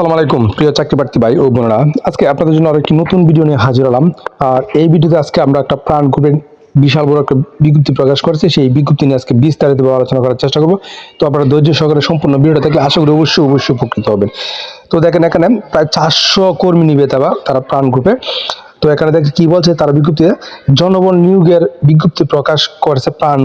আসসালামু আলাইকুম, প্রিয় চাকরি প্রার্থী ভাই ও বোনেরা। আজকে আপনাদের জন্য আরেকটি নতুন ভিডিও নিয়ে হাজির হলাম। আর এই ভিডিওতে আজকে আমরা একটা প্রাণ গ্রুপের বিশাল বড় একটা বিজ্ঞপ্তি প্রকাশ করেছে। সেই বিজ্ঞপ্তি নিয়ে আজকে বিস্তারিতভাবে আলোচনা করার চেষ্টা করব। তো আপনারা ধৈর্য সহকারে সম্পূর্ণ ভিডিওটা থাকলে আশা করি অবশ্যই অবশ্যই উপকৃত হবেন। তো দেখেন এখানে প্রায় চারশো কর্মী নিবে তারা তারা প্রাণ গ্রুপে। তো এখানে দেখে কি বলছে তারা বিজ্ঞপ্তিতে, জনবল নিয়োগের বিজ্ঞপ্তি প্রকাশ করেছে প্রাণ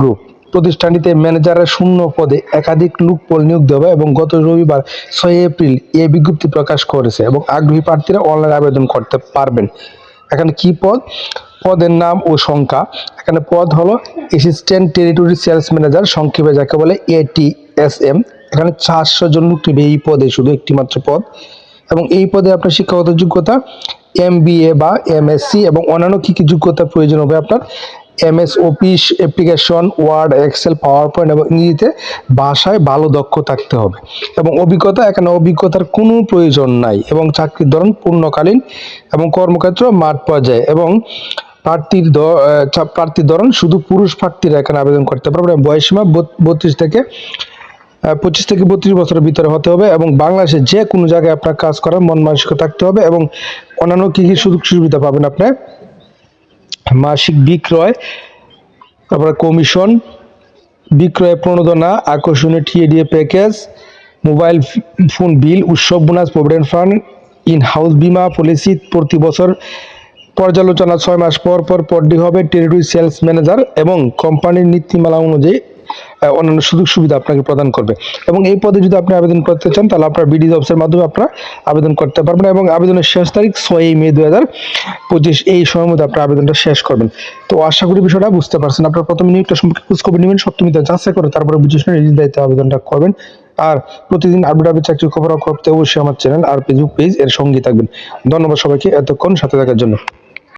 গ্রুপ। প্রতিষ্ঠানটিতে ম্যানেজারের শূন্য পদে একাধিক লোকবল নিয়োগ দেওয়া এবং গত রবিবার ছয় এপ্রিল এ বিজ্ঞপ্তি প্রকাশ করেছে এবং আগ্রহী প্রার্থীরা অনলাইন আবেদন করতে পারবেন। এখানে কি পদ? পদের নাম ও সংখ্যা। এখানে পদ হলো অ্যাসিস্ট্যান্ট টেরিটরি সেলস ম্যানেজার সংক্ষেপে যাকে বলে এটিএসএম এখানে চারশো জন লোক নেবে এই পদে, শুধু একটি মাত্র পদ। এবং এই পদে আপনার শিক্ষাগত যোগ্যতা এম বা এমএসসি এবং অন্যান্য কী কী যোগ্যতা প্রয়োজন হবে আপনার? MS office application word excel PowerPoint এবং ইংরেজিতে ভাষায় ভালো দক্ষ থাকতে হবে। এবং অভিজ্ঞতা, এখানে অভিজ্ঞতার কোনো প্রয়োজন নাই এবং চাকরির ধরন পূর্ণকালীন এবং কর্মক্ষেত্র মাঠ পর্যায়ে এবং প্রার্থীর প্রার্থীর ধরন শুধু পুরুষ প্রার্থীরা এখানে আবেদন করতে পারবে বয়সীমা বত্রিশ থেকে পঁচিশ থেকে বত্রিশ বছরের ভিতরে হতে হবে এবং বাংলাদেশে যে কোনো জায়গায় আপনার কাজ করার মন মানসিকতা থাকতে হবে এবং অন্যান্য কী কী সুযোগ সুবিধা পাবেন আপনি? মাসিক বিক্রয় তারপরে কমিশন বিক্রয় প্রণোদনা আকর্ষণীয় TADA package mobile phone bill উৎসব bonus provident fund in house বিমা পলিসি প্রতি বছর পর্যালোচনা ছয় মাস পর পর পরডি হবে টেরিটরি সেলস ম্যানেজার এবং কোম্পানির নীতিমালা অনুযায়ী অন্যান্য সুযোগ সুবিধা আপনাকে প্রদান করবে। এবং এই পদে যদি আপনি আবেদন করতে চান, তাহলে আপনার বিডি জবসের মাধ্যমে আপনারা আবেদন করতে পারবেন এবং আবেদনের শেষ তারিখ ছয়ই মে দু হাজার পঁচিশ, এই সময়ের মধ্যে আপনার আবেদনটা শেষ করবেন। তো আশা করি বিষয়টা বুঝতে পারছেন। আপনার প্রথমে নিয়োগটা সম্পর্কে খোঁজ খবর নেবেন, সপ্তমীতে যাচাই করে তারপরে বুঝে শুনে নিজের দায়িত্বে আবেদনটা করবেন। আর প্রতিদিন আপডেট আপডেট চাকরি খবর করতে অবশ্যই আমার চ্যানেল আর ফেসবুক পেজ এর সঙ্গে থাকবেন। ধন্যবাদ সবাইকে এতক্ষণ সাথে থাকার জন্য।